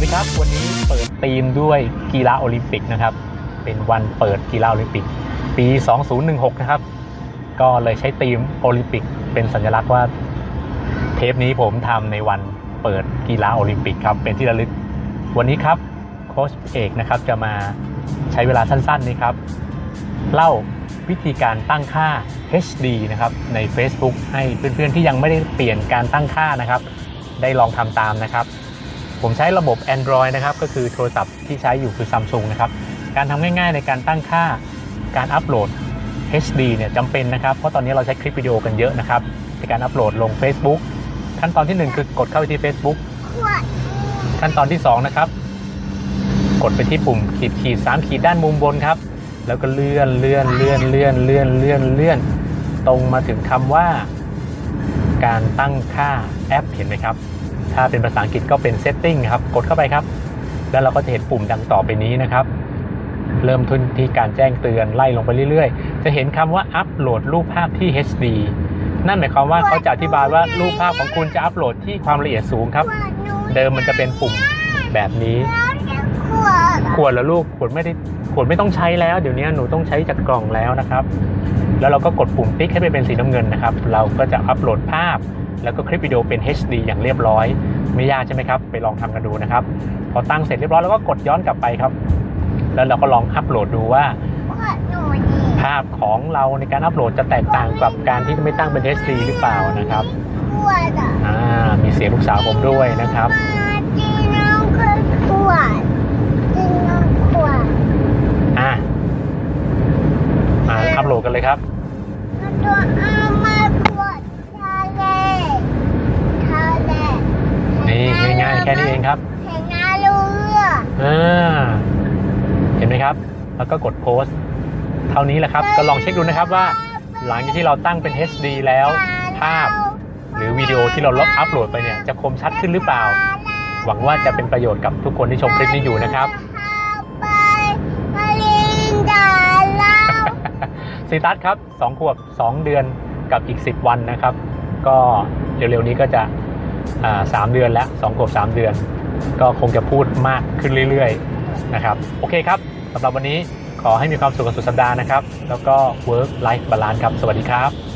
สวัสดีครับ วันนี้เปิดธีมด้วยกีฬาโอลิมปิกนะครับ เป็นวันเปิดกีฬาโอลิมปิก ปี 2016 นะครับ ก็เลยใช้ธีมโอลิมปิกเป็นสัญลักษณ์ว่า เทปนี้ผมทำในวันเปิดกีฬาโอลิมปิกครับ เป็นที่ระลึก วันนี้ครับโค้ชเอกนะครับจะมาใช้เวลาสั้นๆนี้ครับ เล่าวิธีการตั้งค่า HD นะครับใน Facebook ให้เพื่อนๆที่ยังไม่ได้เปลี่ยนการตั้งค่านะครับ ได้ลองทำตามนะครับ ผมใช้ระบบ Android นะครับ ก็คือโทรศัพท์ที่ใช้อยู่คือ Samsung นะครับ การทำง่ายๆในการตั้งค่าการอัปโหลด HD เนี่ยจำเป็นนะครับ เพราะตอนนี้เราใช้คลิปวิดีโอกันเยอะนะครับ ในการอัปโหลดลง Facebook ขั้นตอนที่ 1 คือกดเข้าไปที่ Facebook ขั้นตอนที่ 2 นะครับ กดไปที่ปุ่มขีดขีดสามขีดด้านมุมบนครับ แล้วก็เลื่อนเลื่อนเลื่อนเลื่อนเลื่อนเลื่อนเลื่อนตรงมาถึงคำว่า การตั้งค่าแอปเห็นไหมครับ ถ้าเป็นภาษาอังกฤษก็เป็น setting ครับ กดเข้าไปครับ แล้วเราก็จะเห็นปุ่มดังต่อไปนี้นะครับ เริ่มทุนที่การแจ้งเตือนไล่ลงไปเรื่อยๆ จะเห็นคำว่าอัปโหลดรูปภาพที่ HD นั่นหมายความว่าเขาจะอธิบายว่ารูปภาพของคุณจะอัปโหลดที่ความละเอียดสูงครับ เดิมมันจะเป็นปุ่มแบบนี้ ขวดขวดแล้วลูกขวดไม่ได้ขวดไม่ต้องใช้แล้ว เดี๋ยวนี้หนูต้องใช้จากกล่องแล้วนะครับ แล้วเราก็กดปุ่มติ๊กให้ไปเป็นสีน้ำเงินนะครับ เราก็จะอัปโหลดภาพ แล้วก็คลิปวิดีโอเป็น HD อย่างเรียบร้อย ไม่ยากใช่ไหมครับ ไปลองทำกันดูนะครับ พอตั้งเสร็จเรียบร้อยแล้วก็กดย้อนกลับไปครับ แล้วเราก็ลองอัปโหลดดูว่าขวดหนูนี่ภาพของเราในการอัปโหลดจะแตกต่างกับการที่ไม่ตั้งเป็น HD หรือเปล่านะครับขวดอะอ่ามีเสียงลูกสาวผมด้วยนะครับ มาจีน้องคือขวดจีน้องขวด อ่ามาอัปโหลด กันเลยครับมาตัวเอามาขวดทะเลทะเลนี่ง่ายๆแค่นี้เองครับเห็นงาเรืออ่าเห็นไหมครับ แล้วก็กดโพสต์เท่านี้แหละครับ ก็ลองเช็คดูนะครับว่า หลังจากที่เราตั้งเป็น HD แล้ว ภาพ หรือวิดีโอที่เราลบอัปโหลดไปเนี่ยจะคมชัดขึ้นหรือเปล่า หวังว่าจะเป็นประโยชน์กับทุกคนที่ชมคลิปนี้อยู่นะครับ ซีตัสครับ2ขวบ 2 เดือนกับอีก 10 วันนะครับ ก็เร็วๆนี้ก็จะสามเดือนแล้ว2ขวบ 3 เดือน ก็คงจะพูดมากขึ้นเรื่อยๆนะครับ โอเคครับสำหรับวันนี้ขอให้มีความสุขกับสุดสัปดาห์นะครับ แล้วก็ work life balance ครับ สวัสดีครับ